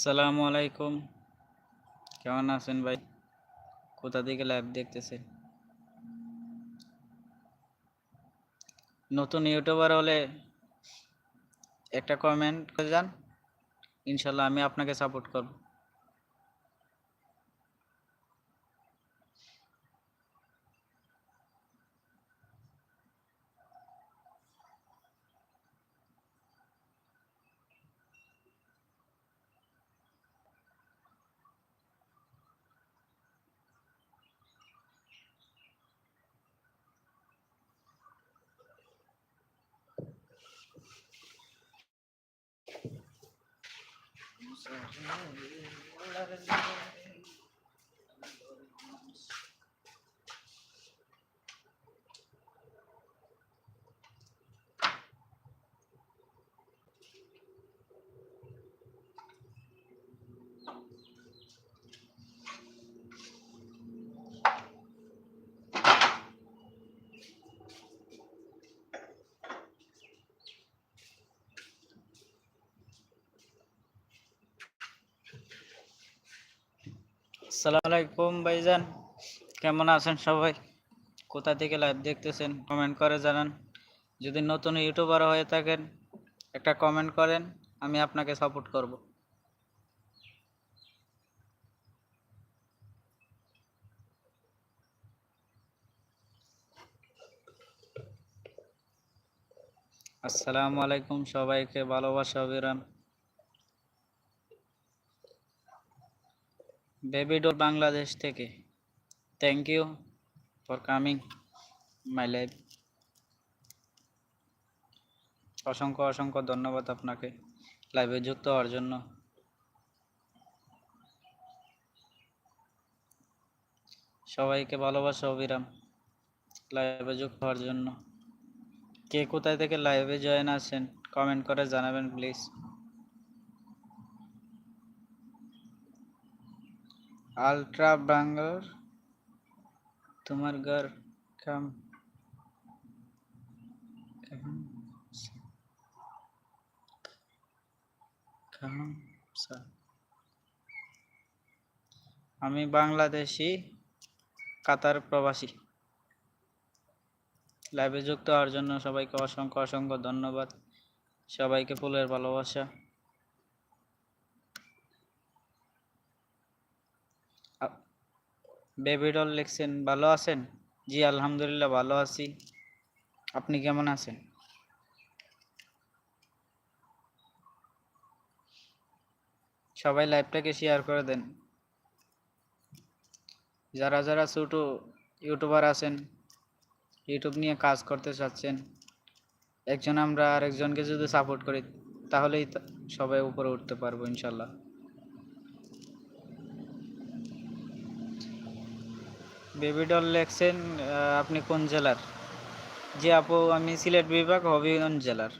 আসসালামু আলাইকুম। কেমন আছেন ভাই? কোথা থেকে লাইভ দেখতেছে? নতুন ইউটিউবার হলে একটা কমেন্ট করে যান। ইনশাল্লাহ আমি আপনাকে সাপোর্ট করব। Thank you. আসসালামু আলাইকুম ভাইজান। কেমন আছেন সবাই? কোথা থেকে লাইভ দেখতেছেন কমেন্ট করে জানান। যদি নতুন ইউটিউবার হয়ে থাকেন, একটা কমেন্ট করেন, আমি আপনাকে সাপোর্ট করব। আসসালামু আলাইকুম সবাইকে, ভালোবাসা অবিরাম। বেবিডোর বাংলাদেশ থেকে। Thank you for coming my life অসংখ্য অসংখ্য ধন্যবাদ আপনাকে লাইভে যুক্ত হওয়ার জন্য। সবাইকে ভালোবাসা অবিরাম লাইভে যুক্ত হওয়ার জন্য। কে কোথায় থেকে লাইভে জয়েন আছেন কমেন্ট করে জানাবেন প্লিজ আলট্রা বাঙ্গার, তোমার ঘর কাম আমি বাংলাদেশি, কাতার প্রবাসী। লাইভে যুক্ত হওয়ার জন্য সবাইকে অসংখ্য অসংখ্য ধন্যবাদ। সবাইকে ফুলের ভালোবাসা। বেবিডল লিখছেন, ভালো আছেন? জি, আলহামদুলিল্লাহ ভালো আছি। আপনি কেমন আছেন? সবাই লাইভটাকে শেয়ার করে দেন। যারা যারা ছোট ইউটিউবার আছেন, ইউটিউব নিয়ে কাজ করতে চাচ্ছেন, একজন আমরা আরেকজনকে যদি সাপোর্ট করি, তাহলেই সবাই উপরে উঠতে পারব, ইনশাল্লাহ। বেবি ডল লেখছেন আপনি কোন জেলার? জি আপু, আমি সিলেট বিভাগ, হবিগঞ্জ জেলার।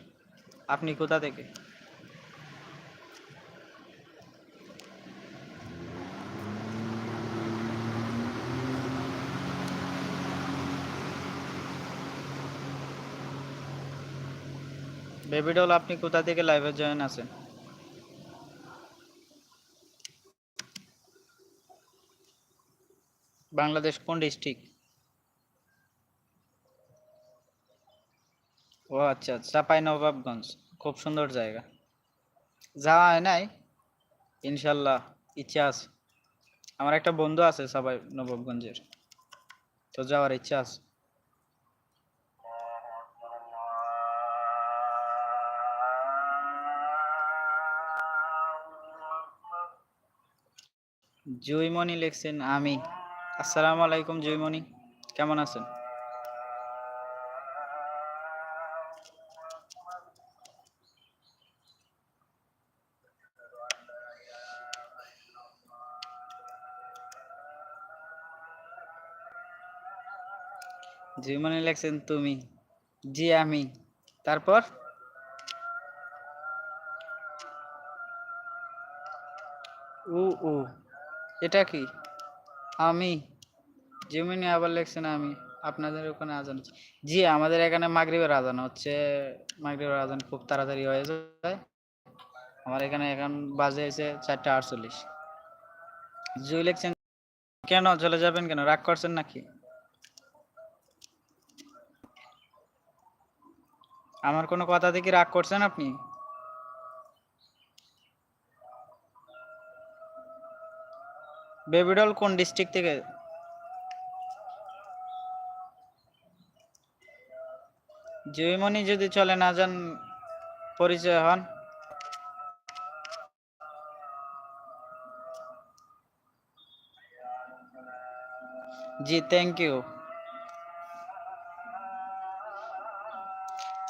আপনি কোথা থেকে? বেবি ডল আপনি কোথা থেকে লাইভে জয়েন আছেন? বাংলাদেশ কোন ডিস্ট্রিক্ট ও আচ্ছা চাপাই নবাবগঞ্জ খুব সুন্দর জায়গা। যাওয়া হয় নাই? ইনশাল্লাহ, ইচ্ছা আছে। আমার একটা বন্ধু আছে চাপাই নবাবগঞ্জের তো যাওয়ার ইচ্ছা আছে। জুইমণি লিখছেন, আমি। আসসালামু আলাইকুম জুইমণি কেমন আছেন? জুইমণি লিখছেন তুমি, জি আমি, তারপর? উ উ, এটা কি? আমি জিমিনি আবার লেখছেন আমি, আপনাদের ওখানে আজান হচ্ছে। জি, আমাদের এখানে মাগরিবের আজান হচ্ছে, মাগরিবের আজান খুব তাড়াতাড়ি হয়ে যায়। আমার এখানে এখন বাজে হয়েছে চারটা আটচল্লিশ। জুয়েল এক্সচেঞ্জ কেন চলে যাবেন কেন, রাগ করছেন নাকি? আমার কোনো কথা দেখি রাগ করছেন আপনি? বেবিডল কোন ডিস্ট্রিক্ট থেকে? জয়মনি যদি চলে, না যান, পরিচয় হন। জি থ্যাংক ইউ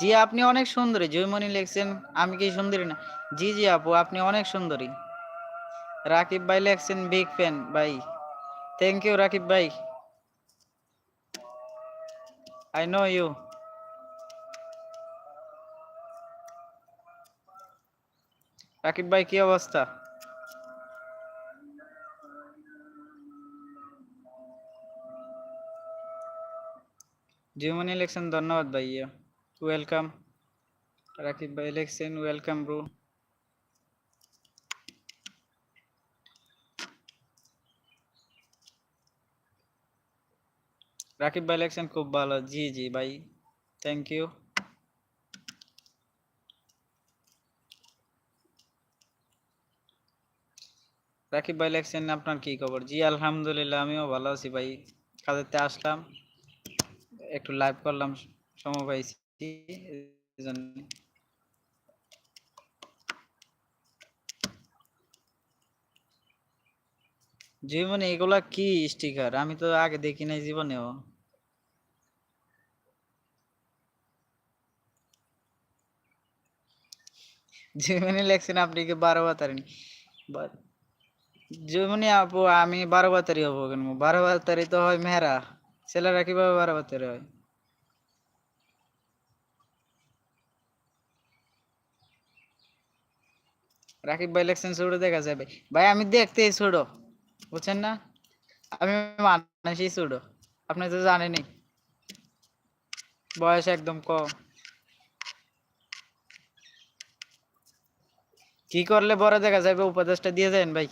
জি, আপনি অনেক সুন্দরী। জয়মনি লিখছেন, আমি কি সুন্দরী না? জি জি আপু, আপনি অনেক সুন্দরী। রাকিব ভাই লেখছেন বিগ ফ্যান ভাই থ্যাংক ইউ রাকিব ভাই আই নো ইউ রাকিব ভাই কি অবস্থা জীবনী ইলেকশন ধন্যবাদ ভাইয়া ওয়েলকাম রাকিব ভাই ইলেকশন ওয়েলকাম ব্রো রাকিব ভাই ইলেকশন খুব ভালো। জি জি ভাই থ্যাংক ইউ রাকিব ভাই লেখছেন আপনার কি খবর? জি, আলহামদুলিল্লাহ, আমিও ভালো আছি ভাই। কাজেতে আসলাম, একটু লাইভ করলাম, সময় পাইছি। জীবনে এগুলা কি স্টিকার আমি তো আগে দেখি নাই জীবনেও। জীবনে লেখছেন আপনি কি বারো বাতারি যেমনি আপু আমি বারো বাতারি হব কেন? বারো বাতারি তো হয় মেহরা। ছেলেরা কীভাবে বারো বাতারি হয়? রাকিব ভাই লেখছেন ছোট দেখা যাবে। ভাই আমি দেখতে ছোট বুঝছেন না? আমি মানুষই ছোট আপনি তো জানেনই। বয়স একদম কম। কি করলে বড় দেখা যাবে উপদেশটা দিয়ে দেন ভাই।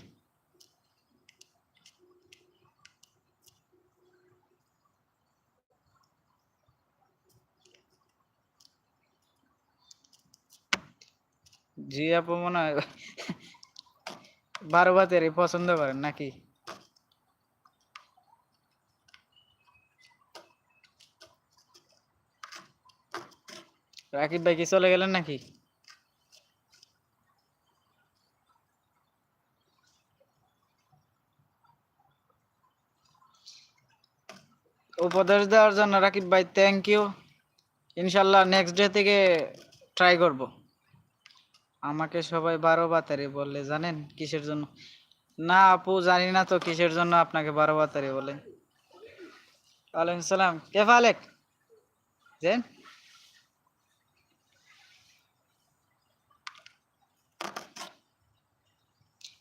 জি আপু, মনে হয় বারো বাতেরই পছন্দ করেন নাকি? রাকিব ভাই কি চলে গেলেন নাকি? উপদেশ দেওয়ার জন্য রাকিব ভাই থ্যাংক ইউ ইনশাল্লাহ নেক্সট ডে থেকে ট্রাই করব। আমাকে সবাই বারো বাতারি বললে, জানেন? কিসের জন্য? না আপু, জানি না তো কিসের জন্য আপনাকে বারো বাতারি বলে। ওয়ালাইকুম সালাম। কে ফালেক জেন?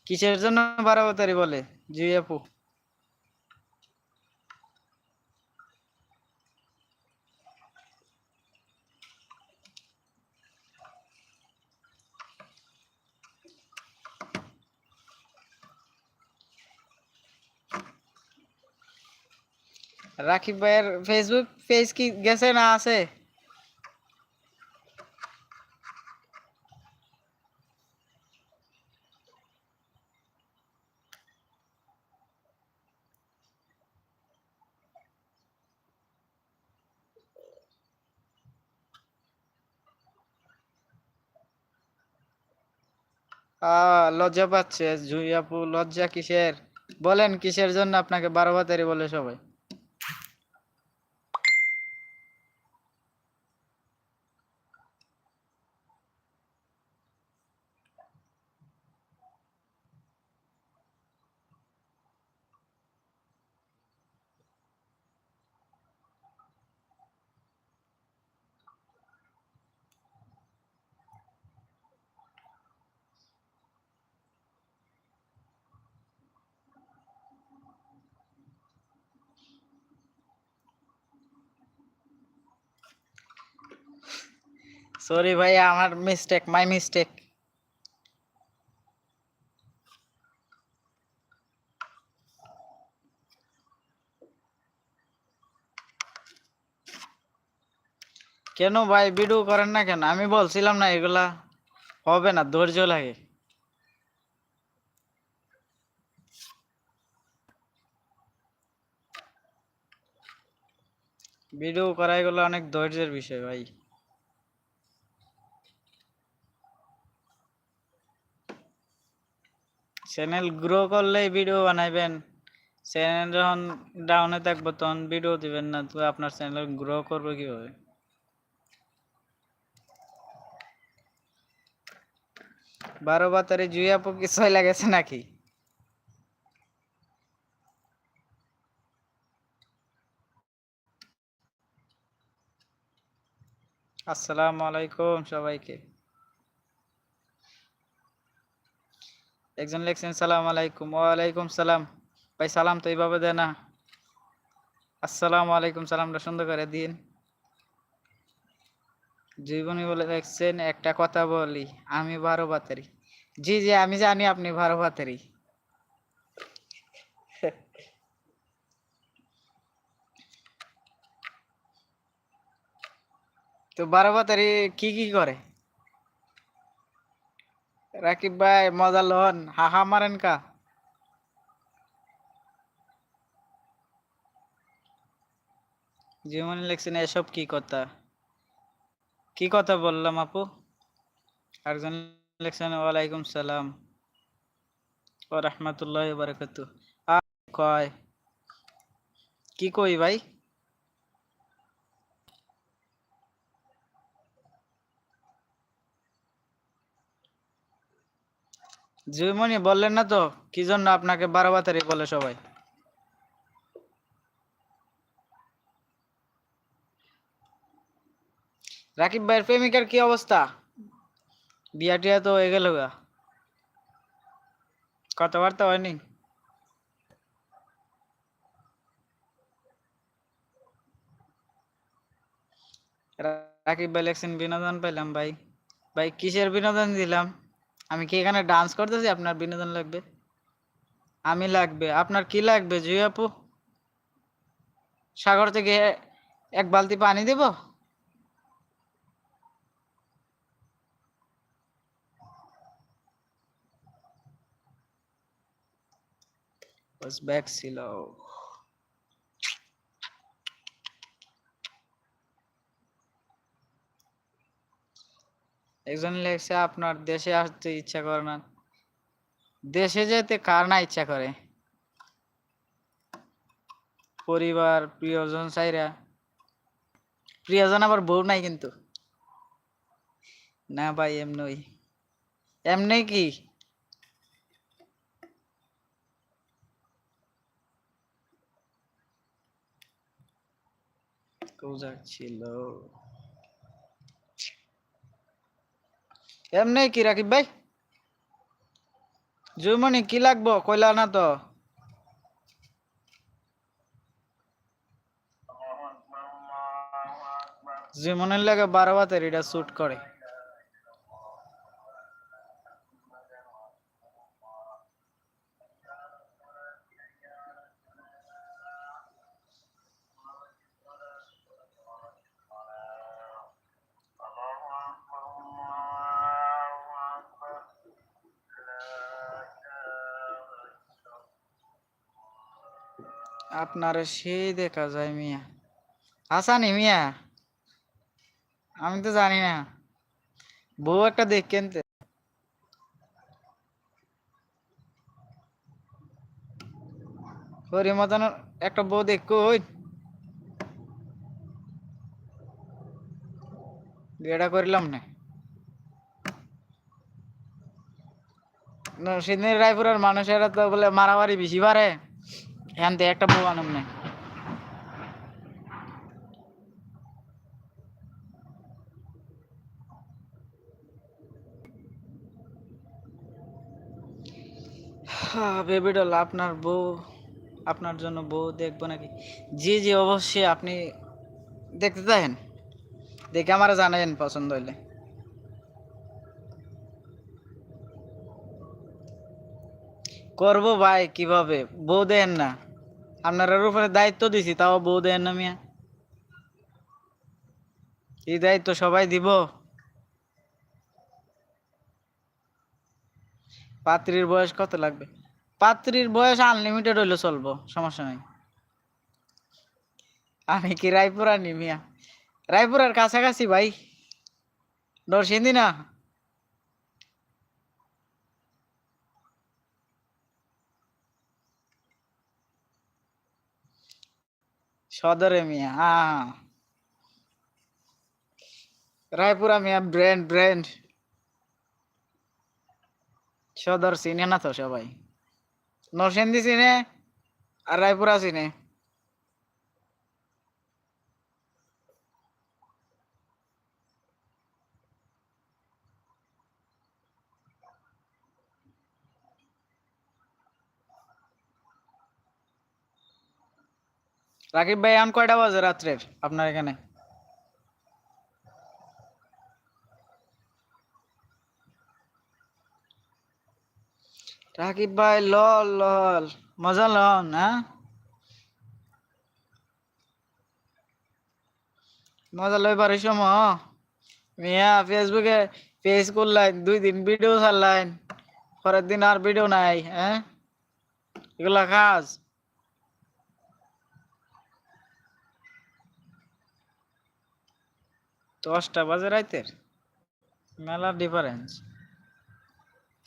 কিসের জন্য বারো বাতারি বলে? জি আপু। রাকিব ভাইয়ের ফেসবুক পেজ কি গেছে না আছে? লজ্জা পাচ্ছে জুই আপু, লজ্জা কিসের? বলেন, কিসের জন্য আপনাকে বারো বাতারি বলে সবাই? সরি ভাই আমার মিস্টেক মাই মিস্টেক কেন ভাই বিডু করেন না কেন? আমি বলছিলাম না এগুলা হবে না, ধৈর্য লাগে। বিডু করা এগুলো অনেক ধৈর্যের বিষয় ভাই। চ্যানেল গ্রো করলেই ভিডিও বানাইবেন। চ্যানেল যখন ডাউনে থাকব, তখন ভিডিও দিবেন না, তো আপনার চ্যানেল গ্রো করবে কীভাবে? বারো বাতারে জুই আপু কি ছয় গেছে নাকি? আসসালামু আলাইকুম সবাইকে। একজন লেখছেন, সালাম আলাইকুম। ওয়ালাইকুম সালাম। ভাই, সালাম তো এইভাবে দেয় না। আসসালামু আলাইকুম, সালামটা সুন্দর করে দিন। জীবনী বলে দেখছেন একটা কথা বলি, আমি বারো বাতারি জি জি, আমি জানি আপনি বারো বাতারি তো বারো বাতারি কি কি করে? রাকিব ভাই, মজা লন। হাহা মারেন কা। জীবনে লিখছেন এসব কি কথা? কি কথা বললাম আপু? একজন লিখছেন, ওয়ালাইকুম সালাম। ও রহমতুল্লাহ বারাকাতু কয়? কি কই ভাই? জুইমণি বললেন না তো, কি জন্য আপনাকে বারো বাতারি বলে সবাই? রাকিব ভাইয়ের প্রেমিকার কি অবস্থা? বিয়া টিয়া তো হয়ে গেল গা। কথাবার্তা হয়নি? রাকিব ভাই লেখছেন, বিনোদন পেলাম ভাই। ভাই, কিসের বিনোদন দিলাম? আমি কি এখানে ডান্স করতেছি? আপনার বিনোদন লাগবে। আমি লাগবে। আপনার কি লাগবে, জুই আপু? সাগর থেকে এক বালতি পানি দেব? ব্যাগ ছিল। একজন লেখছে আপনার দেশে আসতে ইচ্ছা করে না। দেশে যেতে কার না ইচ্ছা করে? পরিবার, প্রিয়জন চাইরা। প্রিয়জন আবার বউ নাই কিন্তু। না ভাই, এমনই। এমনি কি? ছিল। এমনি কি রাকিব ভাই? জুমনি কি লাগবো কইলা না তো। জুমনের লাগে বারো বাতের এটা শুট করে। আপনার সেই দেখা যায় মিয়া। হাসানি মিয়া? আমি তো জানি না। বউ একটা দেখেন হরি মতন একটা বউ দেখো ওই বিয়েটা করিলাম না। নরসিংদীর রায়পুরের মানুষেরা তো বলে মারামারি বেশি পারে এখান থেকে একটা বউ আনুম না বেবি আপনার বউ, আপনার জন্য বউ দেখব নাকি? জি জি, অবশ্যই, আপনি দেখতে চাহেন দেখে আমার জানাবেন পছন্দ হইলে। করব ভাই, কীভাবে? বউ দেন না। আপনার উপরে দায়িত্ব দিছি, তাও বউ দেন না মিয়া। কি দায়িত্ব সবাই দিব। পাত্রীর বয়স কত লাগবে? পাত্রীর বয়স আনলিমিটেড হইলে চলবো, সমস্যা নাই। আমি কি রায়পুরা নি মিয়া? রায়পুরার কাছাকাছি ভাই। নরসিংদী না? সদরে মিয়া হ্যাঁ রায়পুরা মিয়া, ব্র্যান্ড ব্র্যান্ড। সদর চিনে না তো সবাই। নরসিংদী চিনে আর রায়পুরা চিনে। রাকিব ভাই, এখন কয়টা বাজে রাত্রের আপনার এখানে? রাকিব ভাই, লল লল। মজা লন হ্যাঁ? মজা লইবার সময় মিয়া, ফেসবুকে পেজ করলাইন, দুই দিন ভিডিও ছাড়লাইন, পরের দিন আর ভিডিও নাই হ্যাঁ? এগুলা কাজ। দশটা বাজে রাইতের। মেলার ডিফারেন্স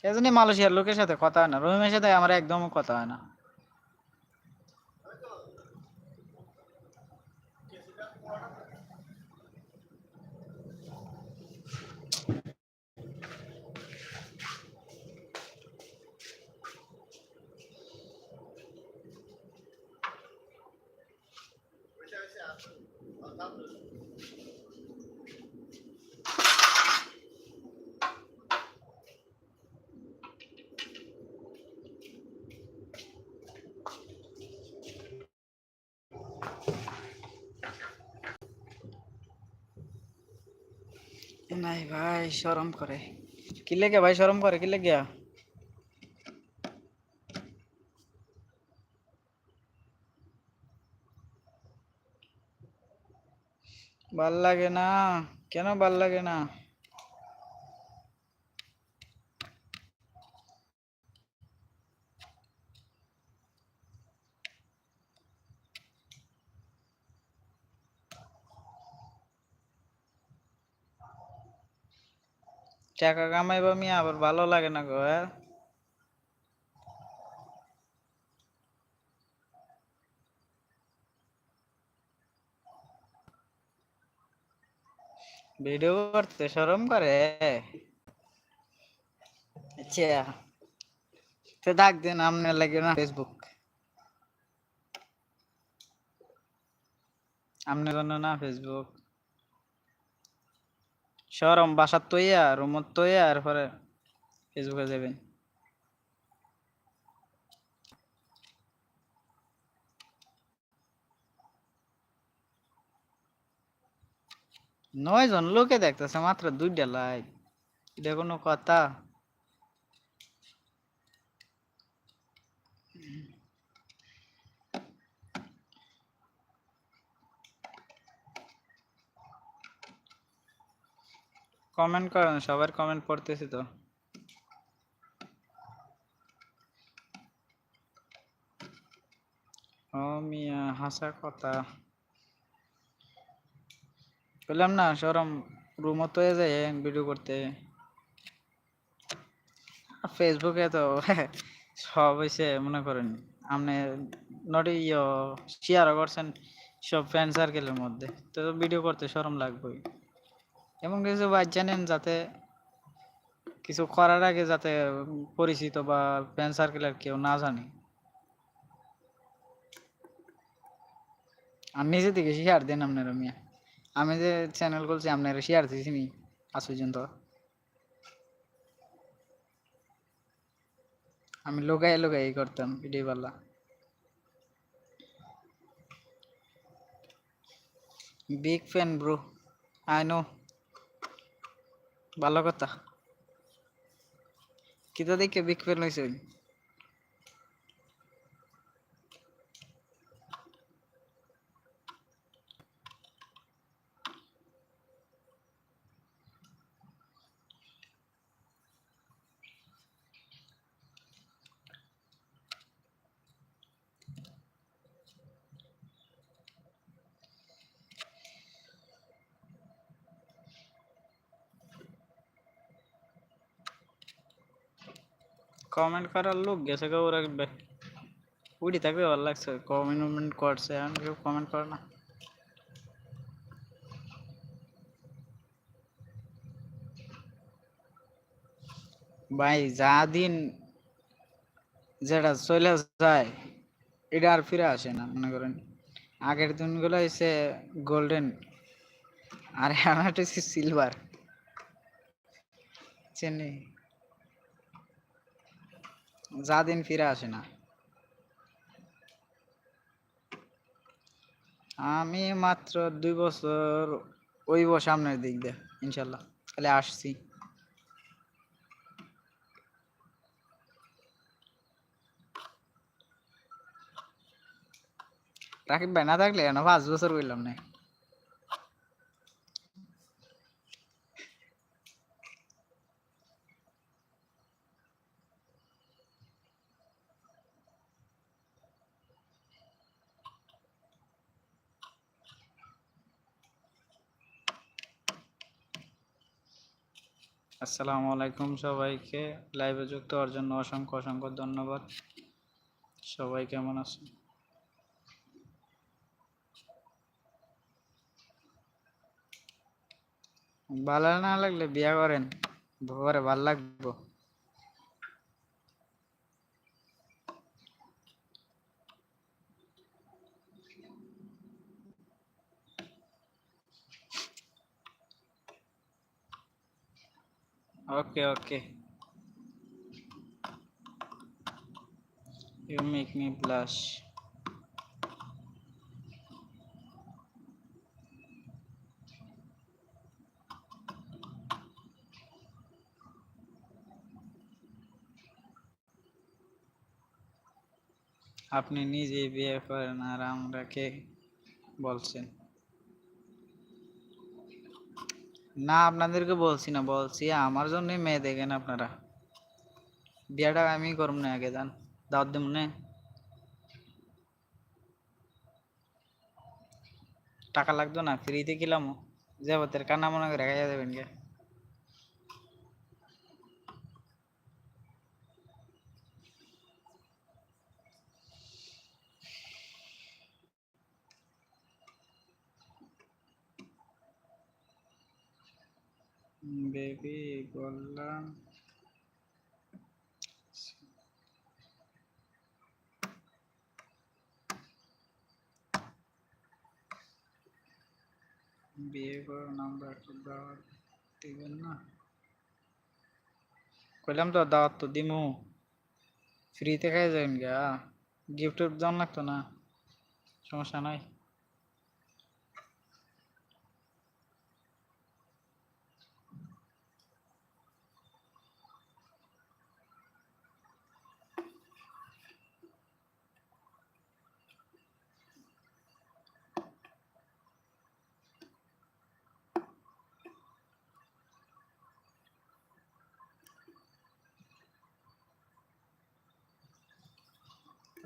এজন্য মালয়েশিয়ার লোকের সাথে কথা হয় না। রহিমের সাথে আমার একদম কথা হয় না। নাই ভাই, শরম করে। কি লেগে ভাই, শরম করে? কি লেগে? ভালো লাগে না। কেন ভালো লাগে না? টাকা কামাইবা মিয়া আবার ভালো লাগে না গো হ্যাঁ? ভিডিও করতে শরম করে? আচ্ছা। তো ডাক দেন, আপনার লাগে না ফেসবুক আপনার জন্য না ফেসবুক সরম বাসার তৈয়া রুমত তৈয়া আর পরে ফেসবুকে যাবেন। নয় জন লোকে দেখতেছে, মাত্র দুইটা লাইক এটা কোনো কথা। কমেন্ট করেন, সবার কমেন্ট পড়তেছি তো। মিয়া, হাসা কথা। বললাম না, সরম রুমত হয়ে যায় ভিডিও করতে। ফেসবুকে তো সব হয়েছে মনে করেন, আপনি নটি ইয়ে শেয়ারও করছেন সব ফ্রেন্ড সার্কেলের মধ্যে। তো ভিডিও করতে সরম লাগবেই। এমন কিছু বাদ জানেন যাতে কিছু করার আগে যাতে পরিচিত বা ফ্রেন্ড সার্কেলের কেউ না জানে? আর নিজে থেকে শেয়ার দেন আপনারা মিয়া। আমি যে চ্যানেল করছি আপনারা শেয়ার দিয়েছি নি আজ পর্যন্ত। আমি লোকাই লোকাই করতাম, ভিডিও পাল্লা big fan bro I know ভালো কথা। কিতা দেখে বিগ ফ্যান হয়েছে কমেন্ট করার লোক গেছে কেউ রাখবে উড়ি থাকবে, ভালো লাগছে। কমেন্ট করছে এখন কেউ কমেন্ট করে না। ভাই, যা দিন যেটা চলে যায়, এটা আর ফিরে আসে না, মনে করেন। আগের দিনগুলো হচ্ছে গোল্ডেন আর এখন সিলভার চেনি যা দিন ফিরে আসে না। আমি মাত্র দুই বছর ওই বছর সামনের দিক দিয়ে, ইনশাল্লাহ। তাহলে আসছি। রাকিব ভাই, না থাকলে পাঁচ বছর বললাম না। আসসালামু আলাইকুম সবাইকে। লাইভে যুক্ত হওয়ার জন্য অসংখ্য অসংখ্য ধন্যবাদ। সবাই কেমন আছেন? ভালো না লাগলে বিয়া করেন? পরে ভালো লাগবো। Okay, okay. You make me blush. আপনি নিজেই বিয়ে করেন আর আমরা কে বলছেন না, আপনাদেরকে বলছি না, বলছি আমার জন্যই মেয়ে দেখেন আপনারা। বিয়াটা আমি করব না আগে যান দাওয়াত দেব না। টাকা লাগতো না, ফ্রিতে কিলাম যাবতের কান্না মনে করে খাইয়া যাবেন কে বেবি, বললাম। বিয়ে করে, নাম্বার দাওয়াত দিবেন না। কইলাম তো, দাওয়াত তো দিমু। ফ্রিতে খাই যাবেন গা। গিফট দাম লাগতো না। সমস্যা নাই।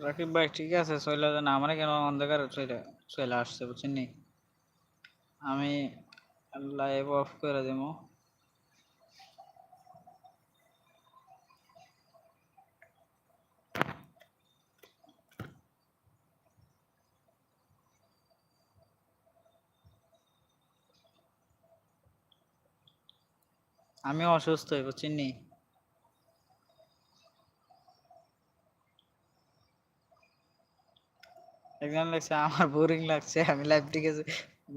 রাকিব ভাই, ঠিক আছে চলে যান। আমার কেন অন্ধকার চলে চলে আসছে, বুঝছেন নি? আমি লাইভ অফ করে দেব। আমি অসুস্থ বুঝছেন নি? একজন লাগছে? আমার বোরিং লাগছে। আমি লাইভ থেকে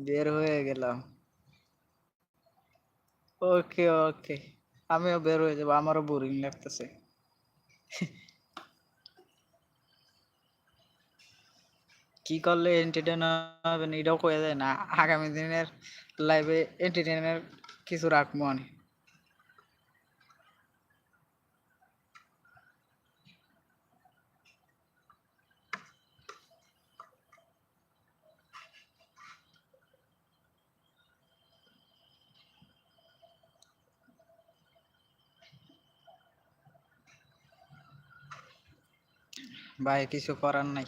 বের হয়ে গেলাম। ওকে ওকে আমিও বের হয়ে যাব। আমারও বোরিং লাগতেছে। কি করলে এন্টারটেন হবেন এটাও কয়ে যায় না। আগামী দিনের লাইভে এন্টারটেনের কিছু রাখব আমি। ভাই, কিছু করার নাই।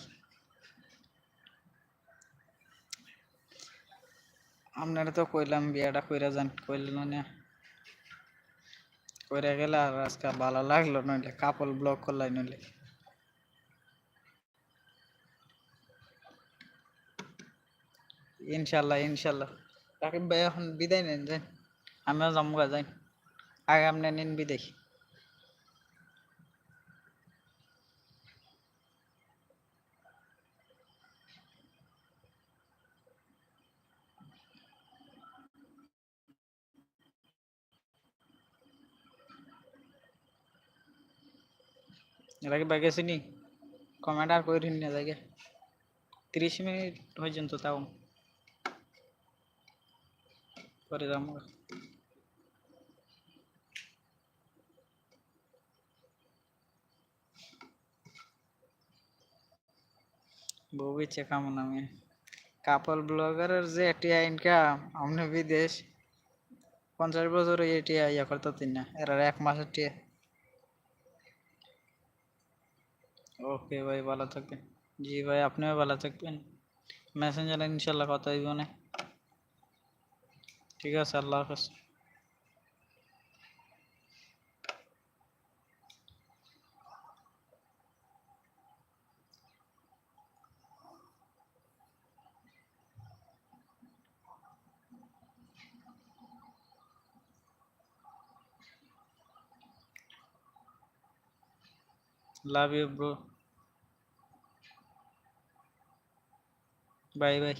আপনারা তো কইলাম, বিয়াটা কইরা যান। কইলেন না করে গেলে আর আজকে ভালো লাগল নইলে কাপল ব্লক করলাই নইলে। ইনশাল্লাহ ইনশাল্লাহ। রাকিব ভাই, এখন বিদায় নেন যাই আমিও জমগা যাই আগে আপনি নিন বিদায়। রাকিব ভাই গেছি নি কমেন্ট আর করিন না জায়গা তিরিশ মিনিট পর্যন্ত তাও। যাব বউ ইচ্ছে কেমন আমি। কাপল ব্লগারের যে এটিয়া ইনকাম আপনি বিদেশ। পঞ্চাশ বছর এটিয়া ইয়া করতে না এরা এক মাসের টিয়া ওকে ভাই ভালো থাকবেন জি ভাই আপনিও ভালো থাকবেন মেসেঞ্জারে ইনশাল্লাহ কথা হইব না ঠিক আছে আল্লাহ হাফেজ Love you, bro. Bye bye.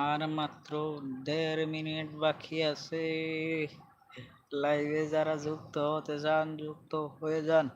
আর মাত্র দেড় মিনিট বাকি আছে লাইভে যারা যুক্ত হতে চান যুক্ত হয়ে যান।